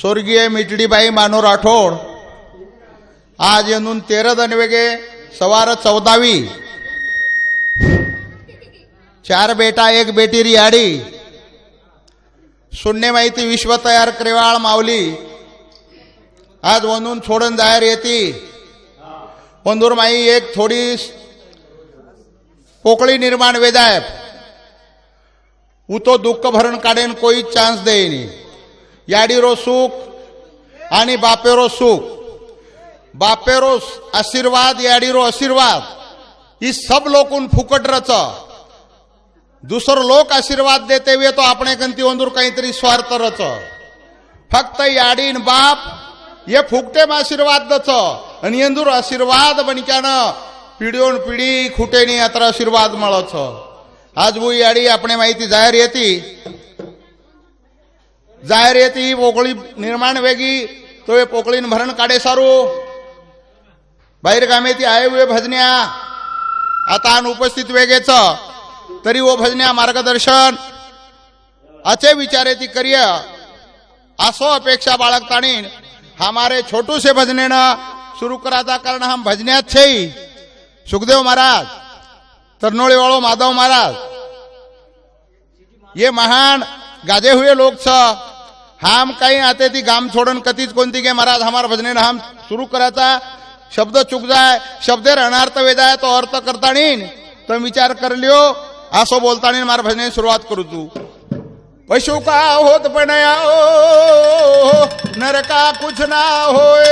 स्वर्गीय मिटडीबाई मानो राठोड आज येऊन तेरा दनवेगे सवार चौदावी. चार बेटा एक बेटी रियाडी. शून्य माहिती विश्व तयार क्रेवाळ माऊली. आज वनून छोडून जायर येती. वंदुरमाई एक थोडी पोकळी निर्माण उतो दुःख भरण काढेन कोई चान्स देईनी. याडीरो सुख आणि बापेरो सुख. बापेरो आशीर्वाद याडीरो आशीर्वाद. ही सब लोकून फुकट रच. दुसरं लोक आशीर्वाद देते वे तो आपण कंती ओंदूर काहीतरी स्वार्थ रच. फक्त याडीन बाप ये फुकटेम आशीर्वाद दच. आणि येंदूर आशीर्वाद बनिक्यानं पिढीओन पिढी खुटेनी यात्रा आशीर्वाद मळच. आज भुई याडी आपण माहिती जाहीर येती जाहीर येते ही पोकळी निर्माण वेगी तो हे पोकळीन भरण काढे सारू बाहेर गामे ती आहे वे भजन्या आता आन उपस्थित वेगेच तरी वो भजन्या मार्गदर्शन अचे विचारे ती करिय असो अपेक्षा बाळगताणीन हमारे छोटू से भजने सुरू कराता कारण हम भजन्यात छे सुखदेव महाराज तरनोळी वाळो माधव महाराज ये महान गाजे हुए लोग छ हम काही आते ती गाम छोडून कधीच कोणती गे महाराज हमार भजने हम सुरू करायचा शब्द चुक जाय शब्दे अनार्थ वेदाय तो अर्थ करताणीन तो विचार कर लियो असो बोलताणी मार भजने सुरुवात करू तू। पशु का होत पण नर का कुछ ना होय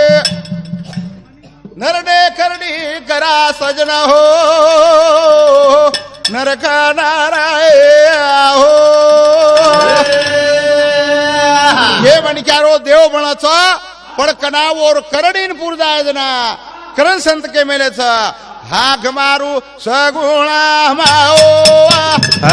नरडे करडी करा सजना हो। नरक नाराय हो हे म्हणक्यारो देव म्हणाच पण कणावोर करडीन पुरदायज ना करण संत के मेलेच हाक मारू सगुणा माओ.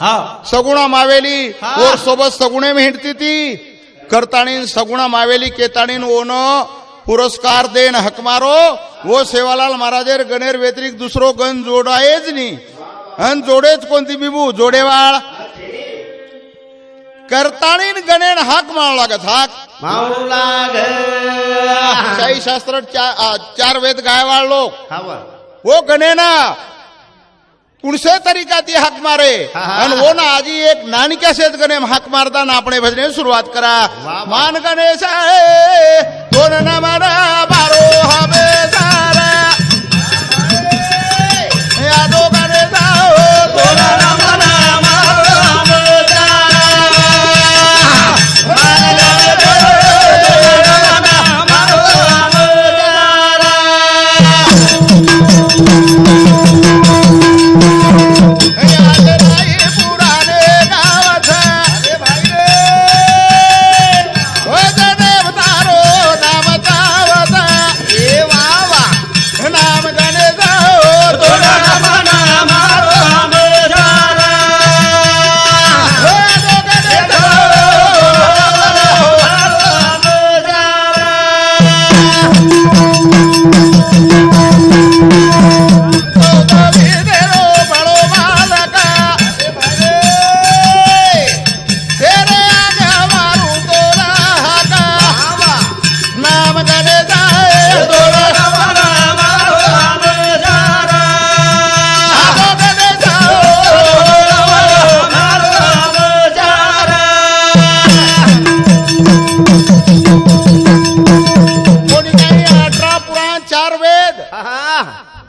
हा. सगुणा मावेली. ओर सोबत सगुणे भेटती ती. करताणीन सगुणा मावेली केताणीन ओन पुरस्कार देन हक मारो. वो सेवालाल महाराजेर गणेर व्यतिरिक्त दुसरो गण जोडायच नी. अन जोडेच कोणती बिबू? जोडेवाळ. करताणीन गणेन हाक मारू लागत हाक. माऊला ग शाही शास्त्र चार वेद गायवाळ लोक. हवा वो गणेना कुणसे तरीका ती हाक मारे हा, हा. आणि वो ना आजी एक नानिक्या शेत गणे हाक मारताना आपण भजने सुरुवात करा. मान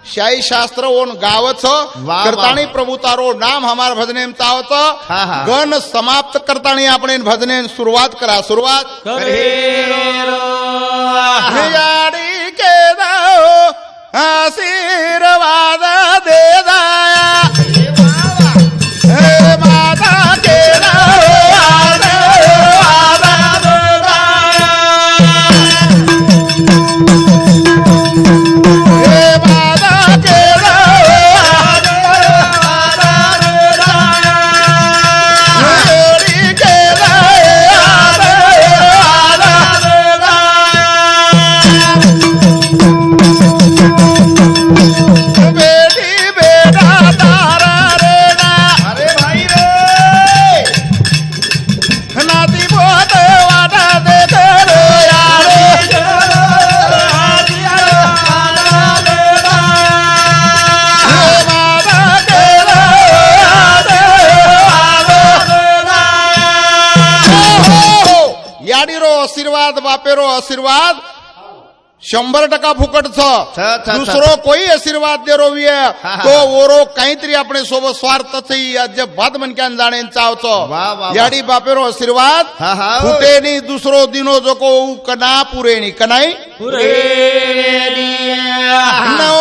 शाही शास्त्र ओन गावच. करताणी प्रभू तारो नाम हमार भजने हा, हा. गण समाप्त करताणी आपण भजने सुरुवात करा सुरुवात याडी के आशीर्वाद दे दाया आशीर्वाद शंभर टक्का फुकटच. दुसरो कोई आशीर्वाद दे रोवी. तो ओरो काहीतरी आपणे सोबत स्वार्थच अजबात मनक्यान जाणेन चावचो. याडी बापेरो आशीर्वाद. फुटेनी दुसरो दिनो जोको कना पुरेनी कनाई नवमी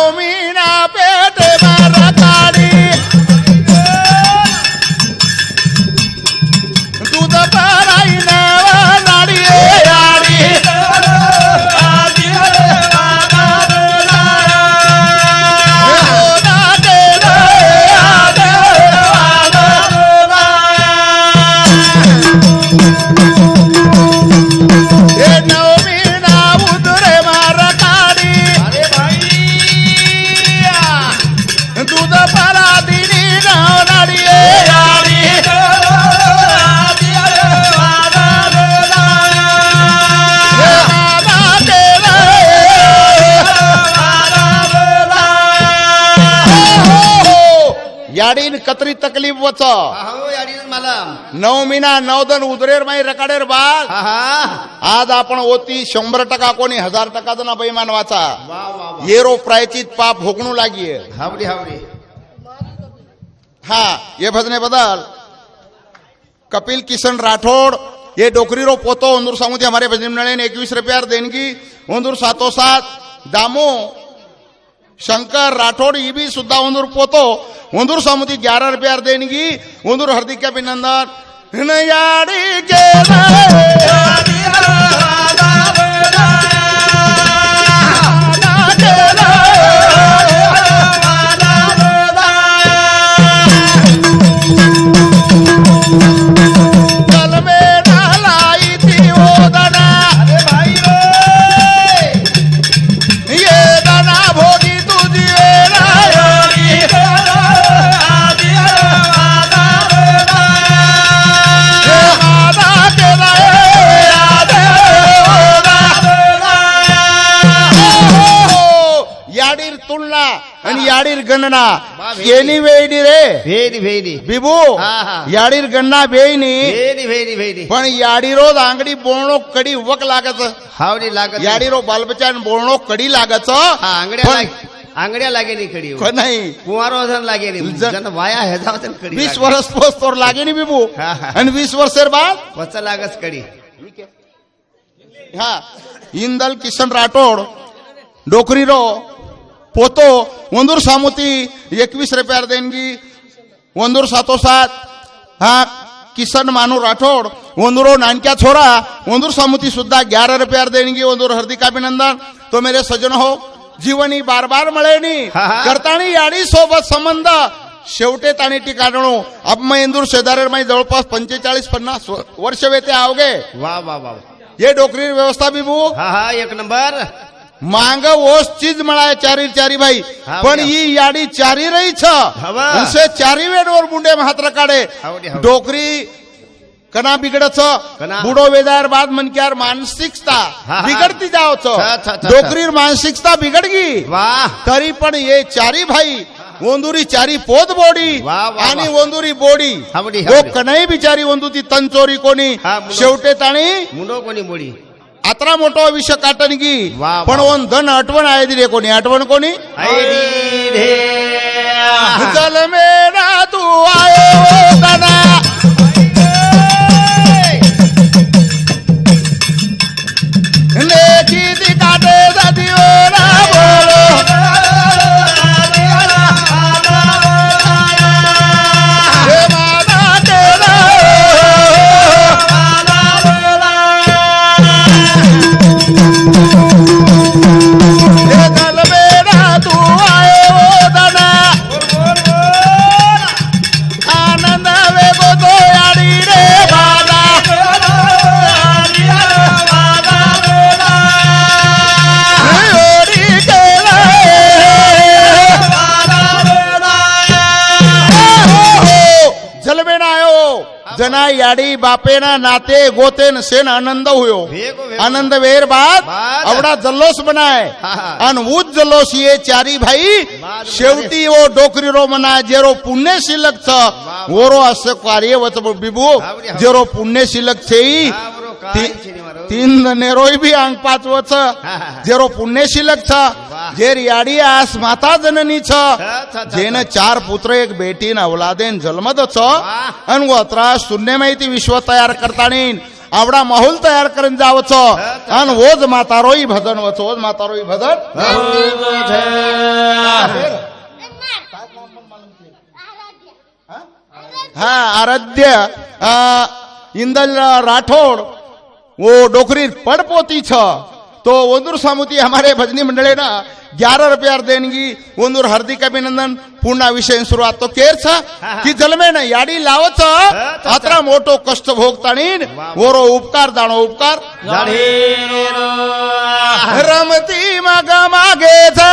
कतरी तकलीफ वच। मला नऊ महिना नवदन उदरेर माई रकाडेर बाग। आज आपण ओती शंभर टका कोणी हजार टका ना बैमान वाचा। येरो प्रायचित पाप भोगणू लागिये। हावडी हावडी हा ये भजने बदल। कपिल किशन राठौड़ ये डोकरी रो पोतो ओंदूर सामुती हमारे भजन मंडली ने इक्कीस रुपया देणगी ओंदूर सातो सात दामो। शंकर राठौड़ ये भी सुद्धा ओंदूर पोतो ओंदूर सामुती ग्यारह रुपया देणगी ओंदूर हार्दिक अभिनंदन याडी आणि याडीर गणना वा, येनी वेळी रे भेदी भेदी बिबू हा, हा. याडीर गणना बेईनी भेदी भेदी भेदी पण याडीरोज आंगडी बोलणो कडी वक लागत हावडी लागत याडीरो बालबचान बोलणो कडी लागत हा आंगड्या पण लाग आंगड्या लागे नी कडी क- नाही कुवारो जण लागे नी जण- जण वाया हे जाव जण कडी वीस वर्ष पोस तोर लागे नी बिबू हा, हा. आणि पोतो वंदूर सामुती एकवीस रुपयार देणगी वंदूर सातो सात हा किसन मानू राठोड वंदुरो नानक्या छोरा वंदूर सामुती सुद्धा ग्यारह रुपयार देणगी वंदूर हार्दिक अभिनंदन तो मेरे सजन हो जीवनी बार बार मळेनी. करतानी याडी सोबत संबंध शेवटे ताणी ठिकाणो अब मैं इंदूर शेजारेर माई जवळपास पंचेचाळीस पन्नास वर्ष वेते आवगे वा वा वा ये डोकरी व्यवस्था बिबू हा हा एक नंबर मांग ओस चीज मळाय चारी चारी भाई पण. ही याडी चारी रही छ. असे चारी वेडवर बुंडे महात्र काढे. डोकरी कना बिगडच कना. बुडो वेदार बाद मनक्यार मानसिकता. बिगडती जावच. डोकरीर मानसिकता बिगडगी तरी पण ये चारी भाई ओंदुरी चारी पोत बोडी आणि. ओंदुरी बोडी. कनाई बिचारी ओंदू ती तंचोरी कोणी. शेवटे ताणी मुंडो कोणी मोडी आत्रा मोठो विषय काटन की. पण. ओन धन आठवण आहे दिले कोणी? आठवण कोणी? चल मेरा तू आयो दादा. जना याडी बापेना नाते गोतेन सेन आनंद हुयो. आनंद वेर बाद बनाय हा, हा. आणि ऊच जल्लोष ये चारी भाई शेवटी वो डोकरी रो मना जेरो पुण्य शिल्लक छ। ओरो असं कार्य वच बिबू. जेरो पुण्य शिल्लक छेई। हा, बरो, काय छे नी मारो. तीन नेरोय बी अंग पाच वच हा, हा, हा. जेरो पुण्य शिल्लक छ वाह. जेर याडी आस माता जननी छ छ, छ, छ, जेन छ. चार पुत्र एक बेटीन अवलादेन जन्मद छ वाह. आणि अत्रा शून्य माहिती विश्व तयार करतानी आवडा माहोल तयार करून जावच छ. आणि ओज मातारोई भजन ग्यारह रुपया देणगी वंदूर हार्दिक अभिनंदन पुन्हा विषय सुरुवात तो केर छ की जलमे ना याडी लावच अत्रा मोठो कष्ट भोगतानी वरो उपकार जाणो उपकार। रमती मग मागे जा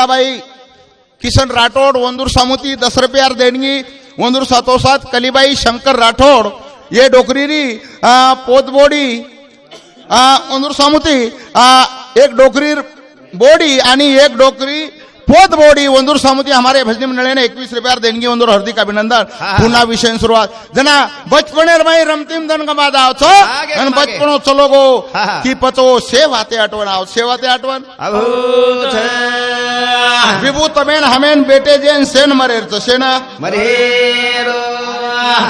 शिलाबाई किसन राठोड वंदूर सामुती दस रुपयार देणगी वंदूर सातोसात कलीबाई शंकर राठोड ये डोकरीरी पोतबोडी वंदूर सामुती एक डोकरी बोडी आणि एक डोकरी पोत बोडी वंदूर सामुती हमारे भजनी मंडळीने एकवीस रुपयार देणगी वंदूर हार्दिक अभिनंदन. पुन्हा विषय सुरुवात जना बचपनेर माई रमतीम दन गमा आव छ आणि. बचपनो चलो गो. की पचो सेवाते आठवण आव सेवाते आठवण विभू तमेन हमेन बेटे जेन सेन मरेर सेन।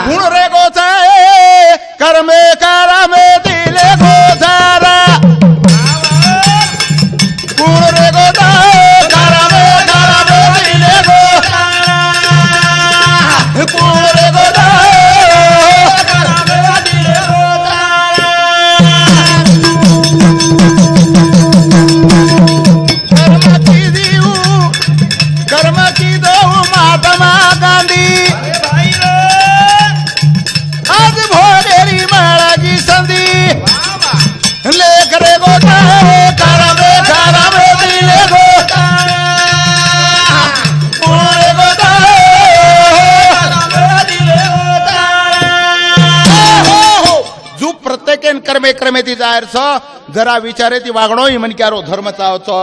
गुण रे गोचाए कर्मे करमे दिले गोचारा महात्मा गांधी। आज भोगेरी माळाची संधी। लेख रे गोटा हो, करावे करावे दिले गोटा पुणे गोटा हो, जो हो, हो, प्रत्येकेन कर्मे कर्मे ती जायर छ जरा विचारे ती वागणो ही म्हण क्यारो धर्म चावचो।